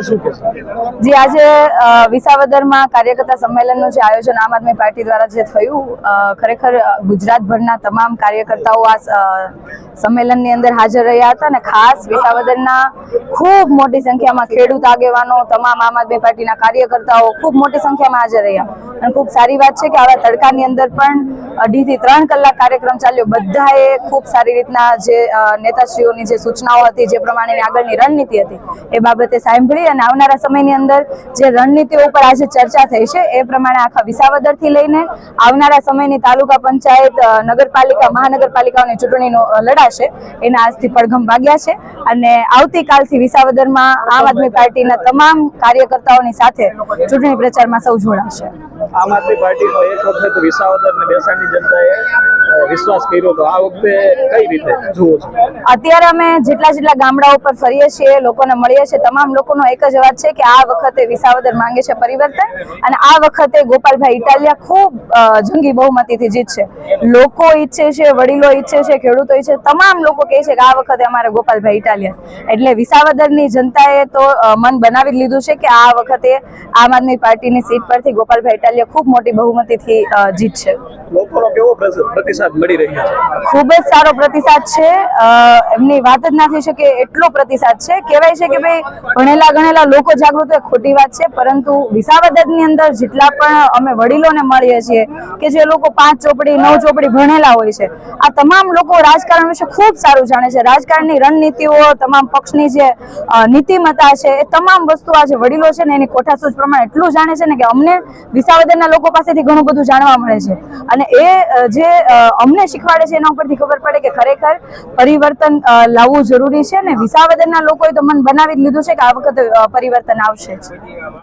જે, આજે વિસાવદરમાં કાર્યકર્તા સંમેલનનું જે આયોજન આમ આદમી પાર્ટી દ્વારા જે થયું ખરેખર ગુજરાતભરના તમામ કાર્યકર્તાઓ આ સંમેલનની અંદર હાજર રહ્યા હતા અને ખાસ વિસાવદરના ખૂબ મોટી સંખ્યામાં ખેડૂત આગેવાનો, તમામ આમ આદમી પાર્ટીના કાર્યકર્તાઓ ખૂબ મોટી સંખ્યામાં હાજર રહ્યા. અને ખૂબ સારી વાત છે કે આવા તડકાની અંદર પણ અઢીથી ત્રણ કલાક કાર્યક્રમ ચાલ્યો. બધાએ ખૂબ સારી રીતના જે નેતાશ્રીઓની જે સૂચનાઓ હતી, જે પ્રમાણેની આગળની રણનીતિ હતી, એ બાબતે સાંભળી અને આવનારા સમયની અંદર જે રણનીતિઓ ઉપર આજે ચર્ચા થઈ છે, એ પ્રમાણે આખા વિસાવદરથી લઈને આવનારા સમયની તાલુકા પંચાયત નગરપાલિકા, મહાનગરપાલિકાઓની ચૂંટણીનો લડાશે, એના આજથી પડઘમ વાગ્યા છે. અને આવતીકાલથી વિસાવદરમાં આમ આદમી પાર્ટીના તમામ કાર્યકર્તાઓની સાથે ચૂંટણી પ્રચારમાં સૌ જોડાશે. આમ આદમી પાર્ટીનો એક વખત વિસાવદર ને બેસાણની જનતાએ વિશ્વાસ કર્યો તો આ વખતે કઈ રીતે જુઓ છો? અત્યારે અમે જેટલા જેટલા ગામડા ઉપર ફરીએ છીએ લોકોને મળીએ છીએ તમામ લોકોનો એક જ અવાજ છે કે આ વખતે વિસાવદર માંગે છે પરિવર્તન અને આ વખતે ગોપાલભાઈ ઇટાલિયા ખૂબ જંગી બહુમતીથી જીતશે લોકો ઈચ્છે છે વડીલો ઈચ્છે છે ખેડૂતો ઈચ્છે છે, તમામ લોકો કહે છે કે આ વખતે અમારે ગોપાલભાઈ ઇટાલિયા એટલે વિસાવદરની જનતાએ તો મન બનાવી લીધું છે કે આ વખતે આમ આદમી પાર્ટીની સીટ પરથી ગોપાલભાઈ ઇટાલિયા ખૂબ મોટી બહુમતીથી જીતશે લોકોનો કેવો પ્રતિસાદ મળી રહ્યો છે? ખૂબ જ સારો પ્રતિસાદ છે. એમની વાત જ ના થઈ શકે એટલો પ્રતિસાદ છે. કહેવાય છે કે ભાઈ ભણેલા ગણેલા લોકો જાગૃત એ ખોટી વાત છે. પરંતુ વિસાવદરની અંદર જેટલા પણ અમે વડીલોને મળીએ છીએ કે જે લોકો પાંચ ચોપડી નવ ચોપડી ભણેલા હોય છે આ તમામ લોકો રાજકારણ વિશે ખૂબ સારું જાણે છે. રાજકારણની રણનીતિઓ તમામ પક્ષની જે નીતિમત્તા છે, એ તમામ વસ્તુ આ જે વડીલો છે ને એની કોઠાસૂઝ પ્રમાણે એટલું જાણે છે ને કે અમને વિસાવદરના લોકો પાસેથી ઘણું બધું જાણવા મળે છે. અને એ જે અમને શીખવાડે છે એના ઉપરથી ખબર પડે કે ખરેખર પરિવર્તન લાવવું જરૂરી છે ને વિસાવદરના લોકોએ તો મન બનાવી લીધું છે કે આ વખતે પરિવર્તન આવશે